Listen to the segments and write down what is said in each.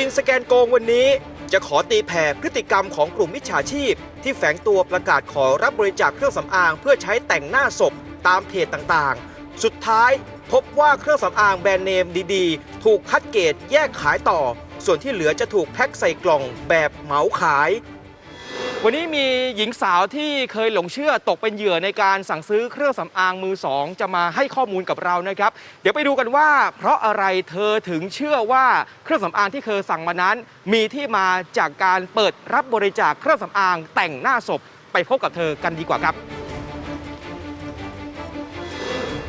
ชินสแกนโกงวันนี้ จะขอตีแผ่พฤติกรรมของกลุ่มมิจฉาชีพ ที่แฝงตัวประกาศขอรับบริจาคเครื่องสำอาง เพื่อใช้แต่งหน้าศพตามเพจต่างๆ สุดท้ายพบว่าเครื่องสำอางแบรนด์เนมดีๆ ถูกคัดเกรดแยกขายต่อ ส่วนที่เหลือจะถูกแพ็คใส่กล่องแบบเหมาขาย วันนี้มีหญิงสาวที่เคยหลงเชื่อตกเป็นเหยื่อในการสั่งซื้อเครื่องสำอางมือสองจะมาให้ข้อมูลกับเรานะครับ เดี๋ยวไปดูกันว่า เพราะอะไรเธอถึงเชื่อว่าเครื่องสำอางที่เธอสั่งมานั้น มีที่มาจากการเปิดรับบริจาคเครื่องสำอางแต่งหน้าศพไปพบกับเธอกันดีกว่าครับ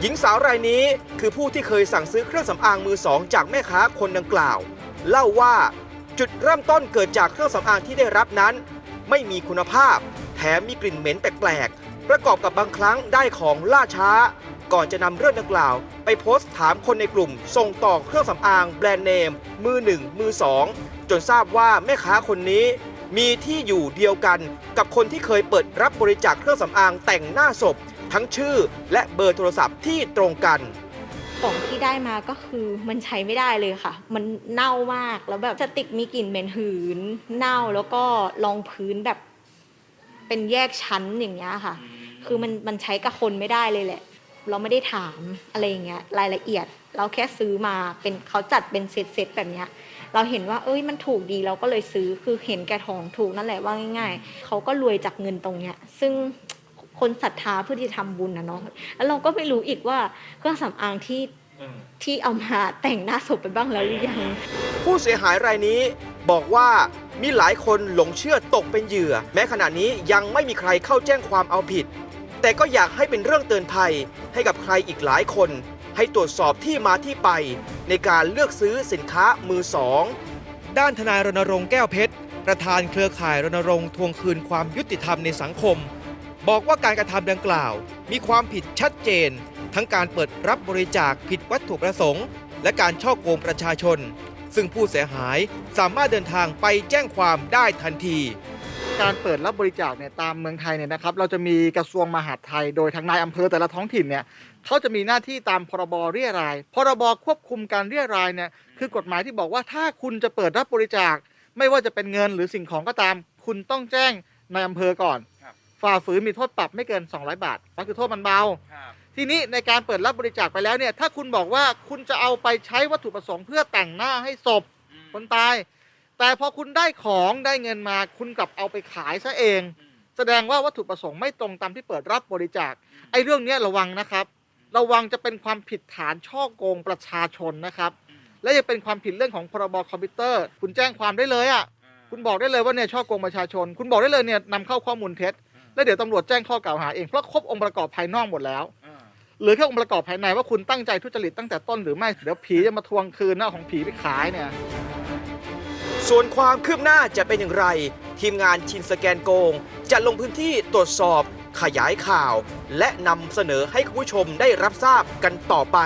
หญิงสาวรายนี้คือผู้ที่เคยสั่งซื้อเครื่องสำอางมือสองจากแม่ค้าคนดังกล่าว เล่าว่าจุดเริ่มต้นเกิดจากเครื่องสำอางที่ได้รับนั้น ไม่มีคุณภาพ แถมมีกลิ่นเหม็นแปลกๆ ประกอบกับบางครั้งได้ของล่าช้า ก่อนจะนำเรื่องดังกล่าว ไปโพสต์ถามคนในกลุ่ม ส่งต่อเครื่องสำอางแบรนด์เนม มือหนึ่งมือสองจนทราบว่าแม่ค้าคนนี้ มีที่อยู่เดียวกันกับคนที่เคยเปิดรับบริจาคเครื่องสำอางแต่งหน้าศพ ทั้งชื่อและเบอร์โทรศัพท์ที่ตรงกัน ของที่ได้มาก็คือมันใช้ไม่ได้เลยค่ะ มันเน่ามากแล้วแบบสติกมีกลิ่นเหม็นหืน เน่าแล้วก็รองพื้นแบบ เป็นแยกชั้นอย่างเงี้ยค่ะ คือมันมันใช้กับคนไม่ได้เลยแหละ เราไม่ได้ถามอะไรอย่างเงี้ยรายละเอียด เราแค่ซื้อมาเป็นเขาจัดเป็นเซตเซตแบบเนี้ยเราเห็นว่า เอ้ยมันถูกดีเราก็เลยซื้อคือเห็นแก่ทองถูกนั่นแหละว่าง่าย ๆเขาก็รวยจากเงินตรงเนี้ย ซึ่ง คนศรัทธาเพื่อที่จะทำบุญนะเนาะแล้วเราก็ไม่รู้อีกว่าเครื่องสำอางที่ที่เอามาแต่งหน้าศพไปบ้างแล้วหรือยังผู้เสียหายรายนี้บอกว่ามีหลายคนหลงเชื่อตกเป็นเหยื่อ แม้ขณะนี้ยังไม่มีใครเข้าแจ้งความเอาผิด แต่ก็อยากให้เป็นเรื่องเตือนภัยให้กับใครอีกหลายคน ให้ตรวจสอบที่มาที่ไป ในการเลือกซื้อสินค้ามือสองด้านทนายรณรงค์แก้วเพชร ประธานเครือข่ายรณรงค์ทวงคืนความยุติธรรมในสังคม บอกว่าการกระทำดังกล่าว มีความผิดชัดเจน ทั้งการเปิดรับบริจาคผิดวัตถุประสงค์ และการช่อโกงประชาชน ซึ่งผู้เสียหายสามารถเดินทางไปแจ้งความได้ทันทีการเปิดรับบริจาคเนี่ยตามเมืองไทยเนี่ยนะครับเราจะมีกระทรวงมหาดไทย โดยทางนายอำเภอแต่ละท้องถิ่นเนี่ยเขาจะมีหน้าที่ตามพรบเรียราย พรบควบคุมการเรียรายเนี่ยคือกฎหมายที่บอกว่าถ้าคุณจะเปิดรับบริจาค ไม่ว่าจะเป็นเงินหรือสิ่งของก็ตาม คุณต้องแจ้งนายอำเภอก่อน ฝ่าฝืนมีโทษปรับไม่เกิน 200 บาทนั่นคือโทษมันเบาทีนี้ในการเปิดรับบริจาคไปแล้วเนี่ย ถ้าคุณบอกว่าคุณจะเอาไปใช้วัตถุประสงค์เพื่อแต่งหน้าให้ศพคนตาย แต่พอคุณได้ของได้เงินมา คุณกลับเอาไปขายซะเองแสดงว่าวัตถุประสงค์ไม่ตรงตามที่เปิดรับบริจาค ไอ้เรื่องเนี้ยระวังนะครับ ระวังจะเป็นความผิดฐานช่อโกงประชาชนนะครับและยังเป็นความผิดเรื่องของพรบคอมพิวเตอร์ คุณแจ้งความได้เลยอะคุณบอกได้เลยว่าเนี่ยช่อโกงประชาชน คุณบอกได้เลยเนี่ยนำเข้าข้อมูลเท็จ แล้วเดี๋ยวตำรวจแจ้งข้อกล่าวหาเองเพราะครบองค์ประกอบภายนอกหมดแล้วเหรือแค่องค์ประกอบภายในว่าคุณตั้งใจทุจริตตั้งแต่ต้นหรือไม่เดี๋ยวผีจะมาทวงคืนหน้าของผีไปขายเนี่ยส่วนความคืบหน้าจะเป็นอย่างไร ทีมงานชินสแกนโกง จะลงพื้นที่ตรวจสอบ ขยายข่าว และนำเสนอให้คุณผู้ชมได้รับทราบกันต่อไป